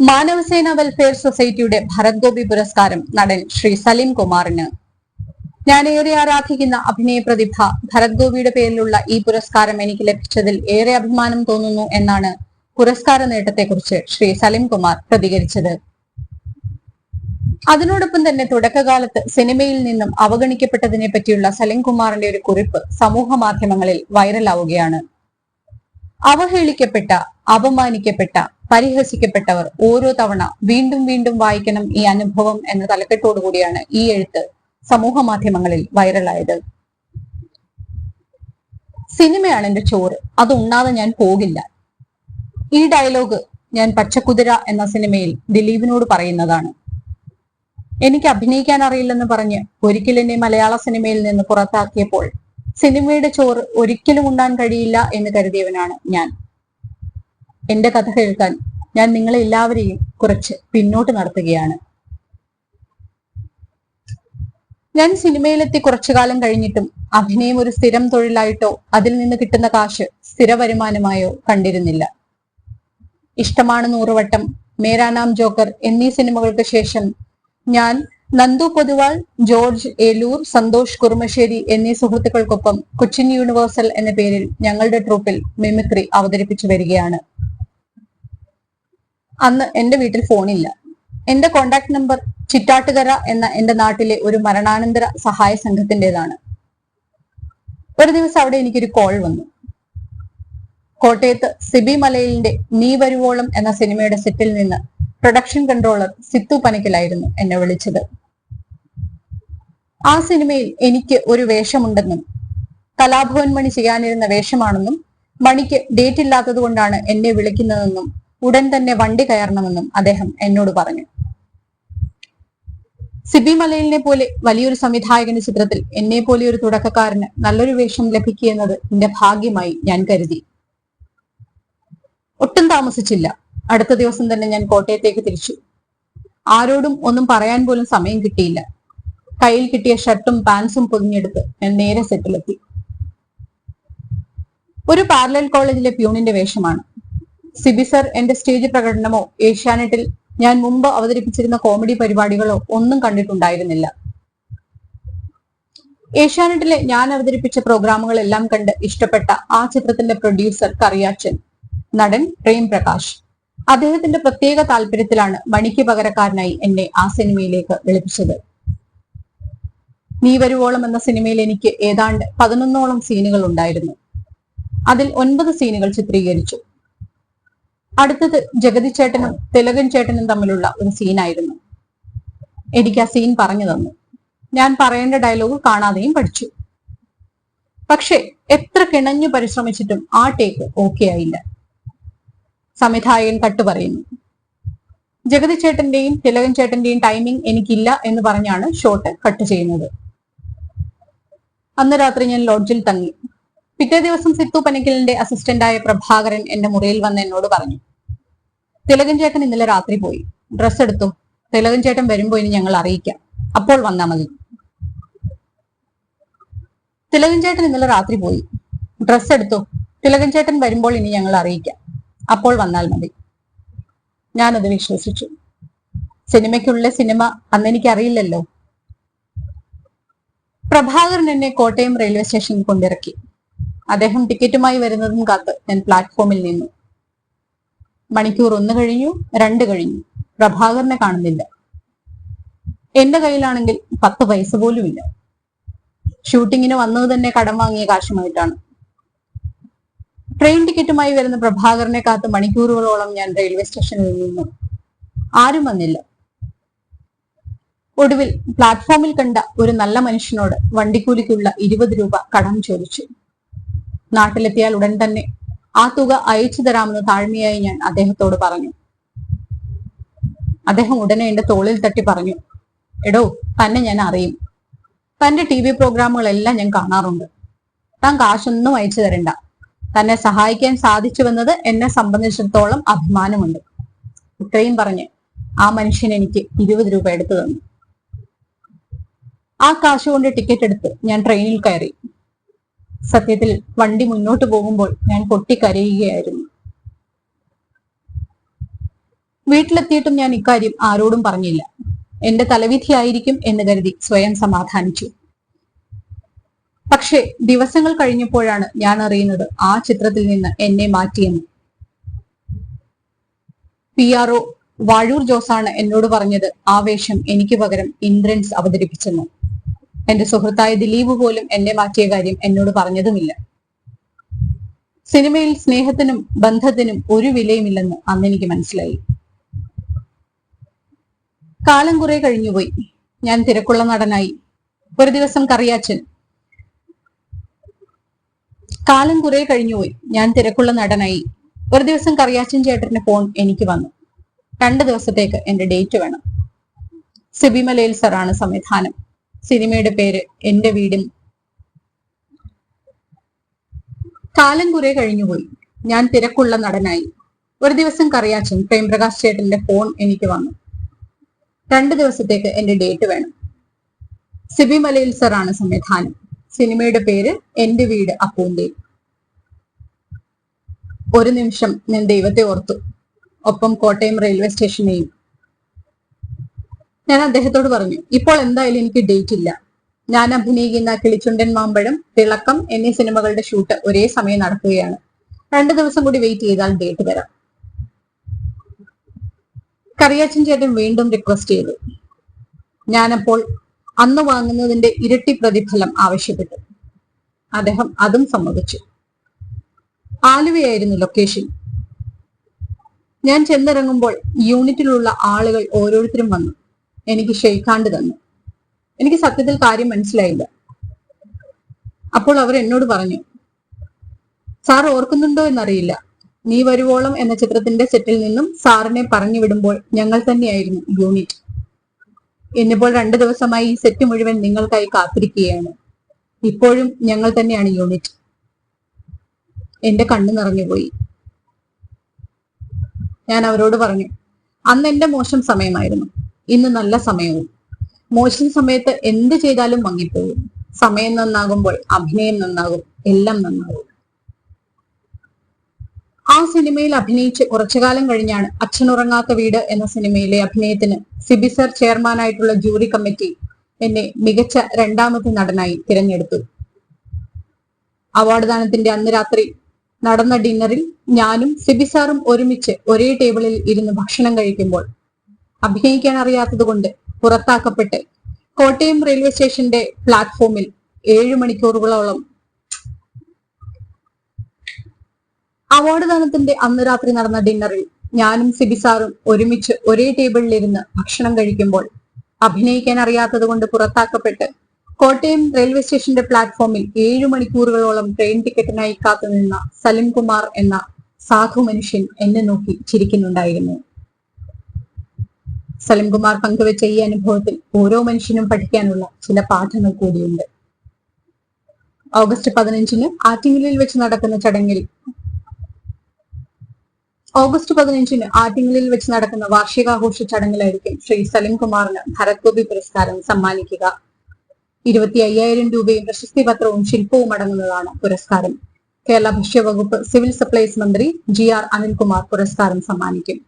മാനവസേന welfare സൊസൈറ്റിയുടെ ഭരത് ഗോപി പുരസ്കാരം നടൻ ശ്രീ സലീം കുമാറിന്. ഞാൻ ഏറെ ആരാധിക്കുന്ന അഭിനയ പ്രതിഭ ഭരത് ഗോപിയുടെ പേരിലുള്ള ഈ പുരസ്കാരം എനിക്ക് ലഭിച്ചതിൽ ഏറെ അഭിമാനം തോന്നുന്നു എന്നാണ് പുരസ്കാര നേട്ടത്തെക്കുറിച്ച് ശ്രീ സലീം കുമാർ പ്രതികരിച്ചത്. അതിനോടൊപ്പം തന്നെ തുടക്കകാലത്ത് സിനിമയിൽ നിന്നും അവഗണിക്കപ്പെട്ടതിനെ പറ്റിയുള്ള സലീം കുമാറിന്റെ ഒരു കുറിപ്പ് സമൂഹ മാധ്യമങ്ങളിൽ വൈറലാവുകയാണ്. അവഹേളിക്കപ്പെട്ട അപമാനിക്കപ്പെട്ട പരിഹസിക്കപ്പെട്ടവർ ഓരോ തവണ വീണ്ടും വീണ്ടും വായിക്കണം ഈ അനുഭവം എന്ന തലക്കെട്ടോടുകൂടിയാണ് ഈ എഴുത്ത് സമൂഹ മാധ്യമങ്ങളിൽ വൈറലായത്. സിനിമയാണ് എന്റെ ചോറ്. അത് ഉണ്ണാതെ ഞാൻ പോകില്ല. ഈ ഡയലോഗ് ഞാൻ പച്ചക്കുതിര എന്ന സിനിമയിൽ ദിലീപിനോട് പറയുന്നതാണ്. എനിക്ക് അഭിനയിക്കാൻ അറിയില്ലെന്ന് പറഞ്ഞ് ഒരിക്കൽ എന്നെ മലയാള സിനിമയിൽ നിന്ന് പുറത്താക്കിയപ്പോൾ സിനിമയുടെ ചോറ് ഒരിക്കലും ഉണ്ടാൻ കഴിയില്ല എന്ന് കരുതിയവനാണ് ഞാൻ. എന്റെ കഥ കേൾക്കാൻ ഞാൻ നിങ്ങളെ എല്ലാവരെയും കുറച്ച് പിന്നോട്ട് നടത്തുകയാണ്. ഞാൻ സിനിമയിലെത്തി കുറച്ചു കാലം കഴിഞ്ഞിട്ടും അഭിനയം ഒരു സ്ഥിരം തൊഴിലായിട്ടോ അതിൽ നിന്ന് കിട്ടുന്ന കാശ് സ്ഥിര വരുമാനമായോ കണ്ടിരുന്നില്ല. ഇഷ്ടമാണ് നൂറുവട്ടം മേരാനാം ജോക്കർ എന്നീ സിനിമകൾക്ക് ശേഷം ഞാൻ നന്ദു പൊതുവാൾ ജോർജ് ഏലൂർ സന്തോഷ് കുറുമശ്ശേരി എന്നീ സുഹൃത്തുക്കൾക്കൊപ്പം കൊച്ചിൻ യൂണിവേഴ്സൽ എന്ന പേരിൽ ഞങ്ങളുടെ ട്രൂപ്പിൽ മിമിക്രി അവതരിപ്പിച്ചു വരികയാണ്. അന്ന് എന്റെ വീട്ടിൽ ഫോണില്ല. എന്റെ കോണ്ടാക്ട് നമ്പർ ചിറ്റാട്ടുകര എന്ന എന്റെ നാട്ടിലെ ഒരു മരണാനന്തര സഹായ സംഘത്തിന്റെതാണ്. ഒരു ദിവസം അവിടെ എനിക്കൊരു കോൾ വന്നു. കോട്ടയത്ത് സിബി മലയിലിന്റെ നീ വരുവോളം എന്ന സിനിമയുടെ സെറ്റിൽ നിന്ന് പ്രൊഡക്ഷൻ കൺട്രോളർ സിത്തു പനക്കിലായിരുന്നു എന്നെ വിളിച്ചത്. ആ സിനിമയിൽ എനിക്ക് ഒരു വേഷമുണ്ടെന്നും കലാഭവൻ മണി ചെയ്യാനിരുന്ന വേഷമാണെന്നും മണിക്ക് ഡേറ്റ് ഇല്ലാത്തത് കൊണ്ടാണ് എന്നെ വിളിക്കുന്നതെന്നും ഉടൻ തന്നെ വണ്ടി കയറണമെന്നും അദ്ദേഹം എന്നോട് പറഞ്ഞു. സിബി മലയിലിനെ പോലെ വലിയൊരു സംവിധായകന്റെ ചിത്രത്തിൽ എന്നെ പോലെ ഒരു തുടക്കക്കാരന് നല്ലൊരു വേഷം ലഭിക്കുന്നത് എന്റെ ഭാഗ്യമായി ഞാൻ കരുതി. ഒട്ടും താമസിച്ചില്ല. അടുത്ത ദിവസം തന്നെ ഞാൻ കോട്ടയത്തേക്ക് തിരിച്ചു. ആരോടും ഒന്നും പറയാൻ പോലും സമയം കിട്ടിയില്ല. കയ്യിൽ കിട്ടിയ ഷർട്ടും പാൻസും പൊതിഞ്ഞെടുത്ത് ഞാൻ നേരെ സെറ്റിലെത്തി. ഒരു പാരലൽ കോളേജിലെ പ്യൂണിന്റെ വേഷമാണ്. സിബി സർ എന്റെ സ്റ്റേജ് പ്രകടനമോ ഏഷ്യാനെറ്റിൽ ഞാൻ മുമ്പ് അവതരിപ്പിച്ചിരുന്ന കോമഡി പരിപാടികളോ ഒന്നും കണ്ടിട്ടുണ്ടായിരുന്നില്ല. ഏഷ്യാനെറ്റിലെ ഞാൻ അവതരിപ്പിച്ച പ്രോഗ്രാമുകളെല്ലാം കണ്ട് ഇഷ്ടപ്പെട്ട ആ ചിത്രത്തിന്റെ പ്രൊഡ്യൂസർ കറിയാച്ചൻ നടൻ പ്രേം പ്രകാശ് അദ്ദേഹത്തിന്റെ പ്രത്യേക താല്പര്യത്തിലാണ് മണിക്ക് പകരക്കാരനായി എന്നെ ആ സിനിമയിലേക്ക് വിളിപ്പിച്ചത്. നീ വരുവോളം എന്ന സിനിമയിൽ എനിക്ക് ഏതാണ്ട് പതിനൊന്നോളം സീനുകൾ ഉണ്ടായിരുന്നു. അതിൽ ഒൻപത് സീനുകൾ ചിത്രീകരിച്ചു. അടുത്തത് ജഗതി ചേട്ടനും തിലകൻ ചേട്ടനും തമ്മിലുള്ള ഒരു സീനായിരുന്നു എനിക്ക് ആ സീൻ പറഞ്ഞു തന്നു. ഞാൻ പറയേണ്ട ഡയലോഗ് കാണാതെയും പഠിച്ചു. പക്ഷെ എത്ര കിണഞ്ഞു പരിശ്രമിച്ചിട്ടും ആ ടേക്ക് ഓക്കെ ആയില്ല. സംവിധായകൻ കട്ട് പറയുന്നു. ജഗതി ചേട്ടന്റെയും തിലകൻ ചേട്ടന്റെയും ടൈമിംഗ് എനിക്കില്ല എന്ന് പറഞ്ഞാണ് ഷോട്ട് കട്ട് ചെയ്യുന്നത്. അന്ന് രാത്രി ഞാൻ ലോഡ്ജിൽ തങ്ങി. പിറ്റേ ദിവസം സിത്തു പനക്കിലിന്റെ അസിസ്റ്റന്റായ പ്രഭാകരൻ എന്റെ മുറിയിൽ വന്ന് എന്നോട് പറഞ്ഞു തിലകൻ ചേട്ടൻ ഇന്നലെ രാത്രി പോയി. ഡ്രസ് എടുത്തു. തിലകൻ ചേട്ടൻ വരുമ്പോ ഇനി ഞങ്ങൾ അറിയിക്കാം. അപ്പോൾ വന്നാൽ മതി. തിലകൻ ചേട്ടൻ ഇന്നലെ രാത്രി പോയി. ഡ്രസ് എടുത്തു. തിലകൻ ചേട്ടൻ വരുമ്പോൾ ഇനി ഞങ്ങൾ അറിയിക്കാം. അപ്പോൾ വന്നാൽ മതി. ഞാനത് വിശ്വസിച്ചു. സിനിമയ്ക്കുള്ള സിനിമ അന്ന് എനിക്ക് അറിയില്ലല്ലോ പ്രഭാകരൻ എന്നെ കോട്ടയം റെയിൽവേ സ്റ്റേഷനിൽ കൊണ്ടിറക്കി. അദ്ദേഹം ടിക്കറ്റുമായി വരുന്നതും കാത്ത് ഞാൻ പ്ലാറ്റ്ഫോമിൽ നിന്നു. മണിക്കൂർ ഒന്ന് കഴിഞ്ഞു രണ്ട് കഴിഞ്ഞു. പ്രഭാകരനെ കാണുന്നില്ല. എന്റെ കയ്യിലാണെങ്കിൽ പത്ത് പൈസ പോലും ഇല്ല. ഷൂട്ടിങ്ങിന് വന്നത് തന്നെ കടം വാങ്ങിയ കാശുമായിട്ടാണ്. ട്രെയിൻ ടിക്കറ്റുമായി വരുന്ന പ്രഭാകരനെ കാത്ത് മണിക്കൂറുകളോളം ഞാൻ റെയിൽവേ സ്റ്റേഷനിൽ നിന്നു. ആരും വന്നില്ല. ഒടുവിൽ പ്ലാറ്റ്ഫോമിൽ കണ്ട ഒരു നല്ല മനുഷ്യനോട് വണ്ടിക്കൂലിക്കുള്ള ഇരുപത് രൂപ കടം ചോദിച്ചു. നാട്ടിലെത്തിയാൽ ഉടൻ തന്നെ ആ തുക അയച്ചു തരാമെന്ന് താഴ്മയായി ഞാൻ അദ്ദേഹത്തോട് പറഞ്ഞു. അദ്ദേഹം ഉടനെ എന്റെ തോളിൽ തട്ടി പറഞ്ഞു എടോ തന്നെ ഞാൻ അറിയും. തന്റെ ടി വി പ്രോഗ്രാമുകളെല്ലാം ഞാൻ കാണാറുണ്ട്. താൻ കാശൊന്നും അയച്ചു തരണ്ട. തന്നെ സഹായിക്കാൻ സാധിച്ചുവെന്നത് എന്നെ സംബന്ധിച്ചിടത്തോളം അഭിമാനമുണ്ട്. ഇത്രയും പറഞ്ഞ് ആ മനുഷ്യൻ എനിക്ക് ഇരുപത് രൂപ എടുത്തു തന്നു. ആ കാശ് കൊണ്ട് ടിക്കറ്റ് എടുത്ത് ഞാൻ ട്രെയിനിൽ കയറി. സത്യത്തിൽ വണ്ടി മുന്നോട്ട് പോകുമ്പോൾ ഞാൻ പൊട്ടിക്കരയുകയായിരുന്നു. വീട്ടിലെത്തിയിട്ടും ഞാൻ ഇക്കാര്യം ആരോടും പറഞ്ഞില്ല. എന്റെ തലവിധിയായിരിക്കും എന്ന് കരുതി സ്വയം സമാധാനിച്ചു. പക്ഷേ ദിവസങ്ങൾ കഴിഞ്ഞപ്പോഴാണ് ഞാൻ അറിയുന്നത് ആ ചിത്രത്തിൽ നിന്ന് എന്നെ മാറ്റിയെന്ന്. പി ആർ ഒ വാഴൂർ ജോസാണ് എന്നോട് പറഞ്ഞത്. ആവേശം എനിക്ക് പകരം ഇന്ദ്രൻസ് അവതരിപ്പിച്ചെന്ന്. എന്റെ സുഹൃത്തായ ദിലീപ് പോലും എന്നെ മാറ്റിയ കാര്യം എന്നോട് പറഞ്ഞതുമില്ല. സിനിമയിൽ സ്നേഹത്തിനും ബന്ധത്തിനും ഒരു വിലയുമില്ലെന്ന് അന്ന് എനിക്ക് മനസ്സിലായി. കാലം കുറെ കഴിഞ്ഞുപോയി ഞാൻ തിരക്കുള്ള നടനായി. ഒരു ദിവസം കറിയാച്ചൻ. കാലം കുറെ കഴിഞ്ഞുപോയി ഞാൻ തിരക്കുള്ള നടനായി. ഒരു ദിവസം കറിയാച്ചൻ ചേട്ടന്റെ ഫോൺ എനിക്ക് വന്നു. രണ്ട് ദിവസത്തേക്ക് എന്റെ ഡേറ്റ് വേണം. സിബിമലയിൽ സറാണ് സംവിധാനം. സിനിമയുടെ പേര് എന്റെ വീടും. കാലം കുറെ കഴിഞ്ഞുപോയി. ഞാൻ തിരക്കുള്ള നടനായി. ഒരു ദിവസം കറിയാച്ചൻ പ്രേംപ്രകാശ് ചേട്ടന്റെ ഫോൺ എനിക്ക് വന്നു. രണ്ട് ദിവസത്തേക്ക് എന്റെ ഡേറ്റ് വേണം. സിബി മലയിൽ സാറാണ് സംവിധാനം. സിനിമയുടെ പേര് എന്റെ വീട് അപ്പൂന്റെ ഒരു നിമിഷം ഞാൻ ദൈവത്തെ ഓർത്തു. ഒപ്പം കോട്ടയം റെയിൽവേ സ്റ്റേഷനെയും ഞാൻ അദ്ദേഹത്തോട് പറഞ്ഞു ഇപ്പോൾ എന്തായാലും എനിക്ക് ഡേറ്റ് ഇല്ല. ഞാൻ അഭിനയിക്കുന്ന കിളിച്ചുണ്ടൻ മാമ്പഴം തിളക്കം എന്നീ സിനിമകളുടെ ഷൂട്ട് ഒരേ സമയം നടക്കുകയാണ്. രണ്ടു ദിവസം കൂടി വെയിറ്റ് ചെയ്താൽ ഡേറ്റ് തരാം കറിയാച്ചൻ ചേട്ടൻ വീണ്ടും റിക്വസ്റ്റ് ചെയ്തു. ഞാനപ്പോൾ അന്ന് വാങ്ങുന്നതിന്റെ ഇരട്ടി പ്രതിഫലം ആവശ്യപ്പെട്ടു. അദ്ദേഹം അതും സമ്മതിച്ചു. ആലുവയായിരുന്നു ലൊക്കേഷൻ ഞാൻ ചെന്നിറങ്ങുമ്പോൾ യൂണിറ്റിലുള്ള ആളുകൾ ഓരോരുത്തരും വന്നു. എനിക്ക് ഷെയ്ഖാണ്ട് തന്നു. എനിക്ക് സത്യത്തിൽ കാര്യം മനസ്സിലായില്ല. അപ്പോൾ അവർ എന്നോട് പറഞ്ഞു സാർ ഓർക്കുന്നുണ്ടോ എന്നറിയില്ല. നീ വരുവോളം എന്ന ചിത്രത്തിന്റെ സെറ്റിൽ നിന്നും സാറിനെ പറഞ്ഞു വിടുമ്പോൾ ഞങ്ങൾ തന്നെയായിരുന്നു യൂണിറ്റ്. എന്നിപ്പോൾ രണ്ടു ദിവസമായി ഈ സെറ്റ് മുഴുവൻ നിങ്ങൾക്കായി കാത്തിരിക്കുകയാണ്. ഇപ്പോഴും ഞങ്ങൾ തന്നെയാണ് യൂണിറ്റ്. എന്റെ കണ്ണു നിറഞ്ഞുപോയി. ഞാൻ അവരോട് പറഞ്ഞു അന്ന് എന്റെ മോശം സമയമായിരുന്നു. ഇന്ന് നല്ല സമയവും. മോശം സമയത്ത് എന്ത് ചെയ്താലും മങ്ങിപ്പോകും സമയം നന്നാകുമ്പോൾ അഭിനയം നന്നാകും. എല്ലാം നന്നാകും. ആ സിനിമയിൽ അഭിനയിച്ച് കുറച്ചു കാലം കഴിഞ്ഞാണ് അച്ഛനുറങ്ങാത്ത വീട് എന്ന സിനിമയിലെ അഭിനയത്തിന് സിബി സർ ചെയർമാനായിട്ടുള്ള ജൂറി കമ്മിറ്റി എന്നെ മികച്ച രണ്ടാമത്തെ നടനായി തിരഞ്ഞെടുത്തു. അവാർഡ് ദാനത്തിന്റെ അന്ന് രാത്രി നടന്ന ഡിന്നറിൽ ഞാനും സിബി സാറും ഒരുമിച്ച് ഒരേ ടേബിളിൽ ഇരുന്ന് ഭക്ഷണം കഴിക്കുമ്പോൾ അഭിനയിക്കാൻ അറിയാത്തത് കൊണ്ട് പുറത്താക്കപ്പെട്ട് കോട്ടയം റെയിൽവേ സ്റ്റേഷന്റെ പ്ലാറ്റ്ഫോമിൽ ഏഴു മണിക്കൂറുകളോളം അവാർഡ് ദാനത്തിന്റെ അന്ന് രാത്രി നടന്ന ഡിന്നറിൽ ഞാനും സിബി സാറും ഒരുമിച്ച് ഒരേ ടേബിളിലിരുന്ന് ഭക്ഷണം കഴിക്കുമ്പോൾ അഭിനയിക്കാൻ അറിയാത്തത് കൊണ്ട് പുറത്താക്കപ്പെട്ട് കോട്ടയം റെയിൽവേ സ്റ്റേഷന്റെ പ്ലാറ്റ്ഫോമിൽ ഏഴു മണിക്കൂറുകളോളം ട്രെയിൻ ടിക്കറ്റിനായി കാത്തുനിന്ന സലിം കുമാർ എന്ന സാധു മനുഷ്യൻ എന്നെ നോക്കി ചിരിക്കുന്നുണ്ടായിരുന്നു. സലിം കുമാർ പങ്കുവെച്ച ഈ അനുഭവത്തിൽ ഓരോ മനുഷ്യനും പഠിക്കാനുള്ള ചില പാഠങ്ങൾ കൂടിയുണ്ട്. ഓഗസ്റ്റ് പതിനഞ്ചിന് ആറ്റിങ്ങലിൽ വെച്ച് നടക്കുന്ന ചടങ്ങിൽ ഓഗസ്റ്റ് പതിനഞ്ചിന് ആറ്റിങ്ങലിൽ വെച്ച് നടക്കുന്ന വാർഷികാഘോഷ ചടങ്ങിലായിരിക്കും ശ്രീ സലിം കുമാറിന് ഭരത് ഗോപി പുരസ്കാരം സമ്മാനിക്കുക. ഇരുപത്തി അയ്യായിരം രൂപയും പ്രശസ്തി പത്രവും ശില്പവും അടങ്ങുന്നതാണ് പുരസ്കാരം. കേരള ഭക്ഷ്യവകുപ്പ് സിവിൽ സപ്ലൈസ് മന്ത്രി ജി ആർ അനിൽകുമാർ പുരസ്കാരം സമ്മാനിക്കും.